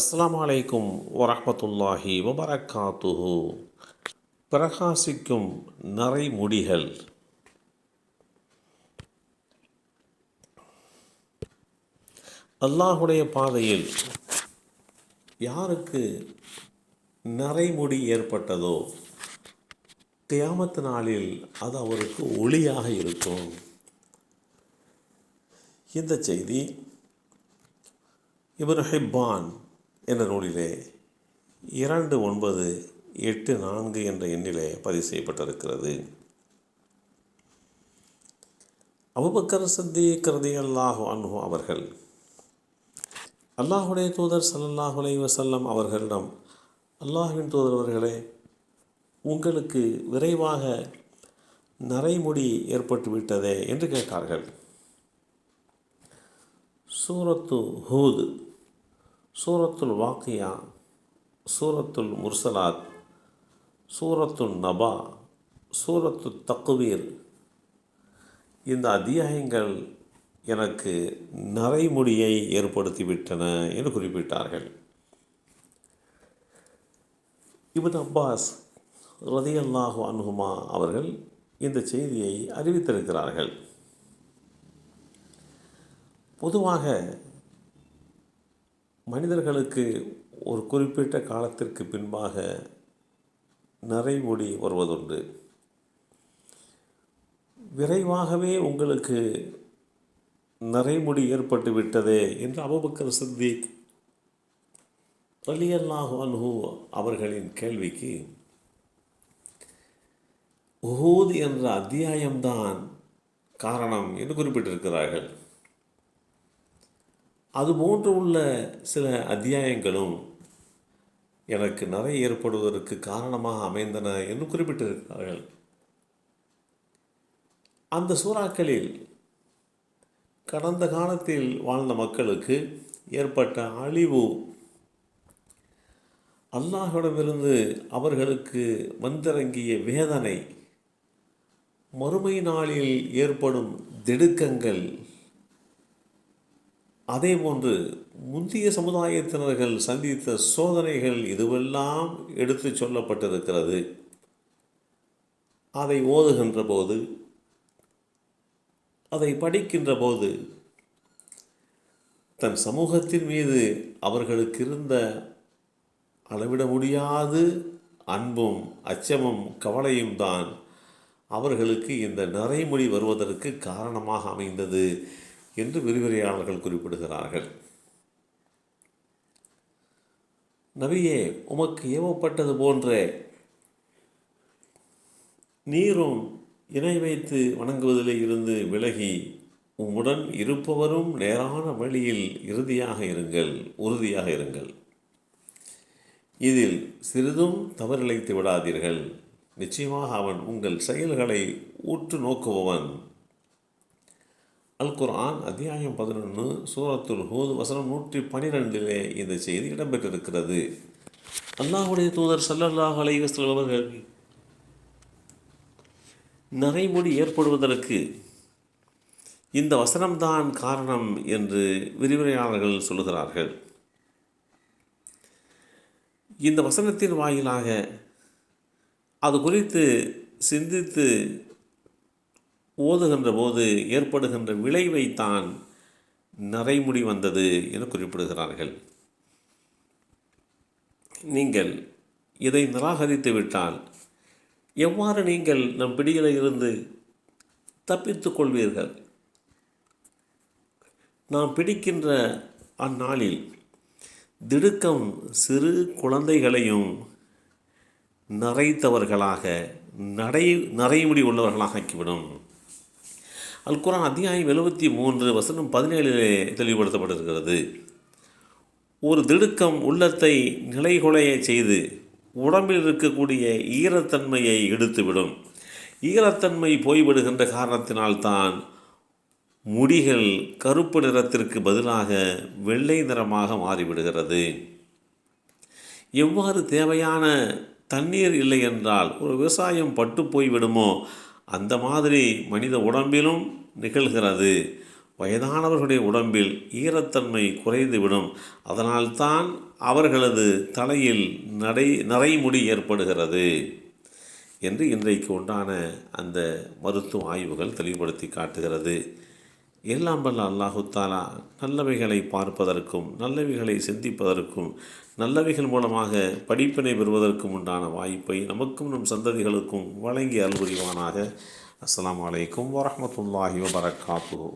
அஸ்லாம் வலைக்கும் வரமத்துல்லாஹி வபரகாத்துஹு பிரகாசிக்கும் நரைமுடிகள். அல்லாஹுடைய பாதையில் யாருக்கு நரைமுடி ஏற்பட்டதோ தியாமத்து நாளில் அது அவருக்கு ஒளியாக இருக்கும். இந்த செய்தி இவர் ஹிப்பான் என்ற நூலிலே இரண்டு ஒன்பது எட்டு நான்கு என்ற எண்ணிலே பதிவு செய்யப்பட்டிருக்கிறது. அபுபக்கர் சத்தி கருதி அல்லாஹு அன்ஹு அவர்கள் அல்லாஹுடைய தூதர் சல்லாஹ் அலைஹி வஸல்லம் அவர்களிடம் அல்லாஹுவின் தூதர் அவர்களே உங்களுக்கு விரைவாக நரைமுடி ஏற்பட்டு விட்டதே என்று கேட்டார்கள். சூரத்து ஹூது சூரத்துல் வாக்கியா சூரத்துல் முர்சலாத் சூரத்துல் நபா சூரத்து தக்குவீர் இந்த அத்தியாயங்கள் எனக்கு நரைமுடியை ஏற்படுத்திவிட்டன என்று குறிப்பிட்டார்கள். இப்னு அப்பாஸ் ரதியல்லாஹு அன்ஹுமா அவர்கள் இந்த செய்தியை அறிவித்திருக்கிறார்கள். பொதுவாக மனிதர்களுக்கு ஒரு குறிப்பிட்ட காலத்திற்கு பின்பாக நரைமுடி வருவதுண்டு. விரைவாகவே உங்களுக்கு நரைமுடி ஏற்பட்டு விட்டதே என்று அபுபக்கர் சித்திக் அலியல்லாஹு அன்ஹு அவர்களின் கேள்விக்கு உஹூத் என்ற அத்தியாயம்தான் காரணம் என்று குறிப்பிட்டிருக்கிறார்கள். அதுபோன்று உள்ள சில அத்தியாயங்களும் எனக்கு நரை ஏற்படுவதற்கு காரணமாக அமைந்தன என்று குறிப்பிட்டிருக்கிறார்கள். அந்த சூறாக்களில் கடந்த காலத்தில் வாழ்ந்த மக்களுக்கு ஏற்பட்ட அழிவு அல்லாஹிடமிருந்து அவர்களுக்கு வந்திறங்கிய வேதனை மறுமை நாளில் ஏற்படும் திடுக்கங்கள் அதேபோன்று முந்தைய சமுதாயத்தினர்கள் சந்தித்த சோதனைகள் இதுவெல்லாம் எடுத்து சொல்லப்பட்டிருக்கிறது. அதை ஓதுகின்ற போது அதை படிக்கின்ற போது தன் சமூகத்தின் மீது அவர்களுக்கு இருந்த அளவிட முடியாது அன்பும் அச்சமும் கவலையும் தான் அவர்களுக்கு இந்த நரைமொழி வருவதற்கு காரணமாக அமைந்தது. என்று விரிவுரையாளர்கள் குறிப்பிடுகிறார்கள். நபியே உமக்கு ஏவப்பட்டது போன்ற நீரும் இணை வைத்து வணங்குவதிலே இருந்து விலகி உம்முடன் இருப்பவரும் நேரான வழியில் இறுதியாக இருங்கள் உறுதியாக இருங்கள். இதில் சிறிதும் தவறிழைத்து விடாதீர்கள். நிச்சயமாக அவன் உங்கள் செயல்களை ஊற்று நோக்குபவன் அல் குர்ஆன் அத்தியாயம் பதினொன்று சூரத்துல் ஹூத் வசனம் நூற்றி பனிரெண்டிலே இந்த செய்தி இடம்பெற்றிருக்கிறது. அல்லாஹுடைய தூதர் சல்லல்லாஹ் அலைவஸ்லம் அவர்கள் நரைமுடி ஏற்படுவதற்கு இந்த வசனம்தான் காரணம் என்று விரிவுரையாளர்கள் சொல்லுகிறார்கள். இந்த வசனத்தின் வாயிலாக அது குறித்து சிந்தித்து ஓதுகின்ற போது ஏற்படுகின்ற விளைவைத்தான் நரைமுடி வந்தது என குறிப்பிடுகிறார்கள். நீங்கள் இதை நிராகரித்து விட்டால் எவ்வாறு நீங்கள் நம் பிடியில் இருந்து தப்பித்துக் கொள்வீர்கள்? நாம் பிடிக்கின்ற அந்நாளில் திடுக்கம் சிறு குழந்தைகளையும் நரைத்தவர்களாக நடை நரைமுடி உள்ளவர்களாக ஆக்கிவிடும். அல்குரான் அத்தியாயம் எழுபத்தி மூன்று வசனம் பதினேழிலே தெளிவுபடுத்தப்பட்டிருக்கிறது. ஒரு திடுக்கம் உள்ளத்தை நிலைகுலைய செய்து உடம்பில் இருக்கக்கூடிய ஈரத்தன்மையை எடுத்துவிடும் ஈரத்தன்மை போய்விடுகின்ற காரணத்தினால்தான் முடிகள் கருப்பு நிறத்திற்கு பதிலாக வெள்ளை நிறமாக மாறிவிடுகிறது. எவ்வாறு தேவையான தண்ணீர் இல்லை என்றால் ஒரு விவசாயம் பட்டு போய்விடுமோ அந்த மாதிரி மனித உடம்பிலும் நிகழ்கிறது. வயதானவர்களுடைய உடம்பில் ஈரத்தன்மை குறைந்துவிடும். அதனால்தான் அவர்களது தலையில் நடை நரைமுடி ஏற்படுகிறது. என்று இன்றைக்கு உண்டான அந்த மருத்துவ ஆய்வுகள் தெளிவுபடுத்தி காட்டுகிறது. எல்லாம் வல்ல அல்லாஹுத்தாலா நல்லவைகளை பார்ப்பதற்கும் நல்லவைகளை சிந்திப்பதற்கும் நல்லவைகள் மூலமாக படிப்பினை பெறுவதற்கும் உண்டான வாய்ப்பை நமக்கும் நம் சந்ததிகளுக்கும் வழங்கி அல்புரிவானாக அஸ்லாம் வலைக்கம் வரமத்துல்லாஹி வபரகாத்துஹு.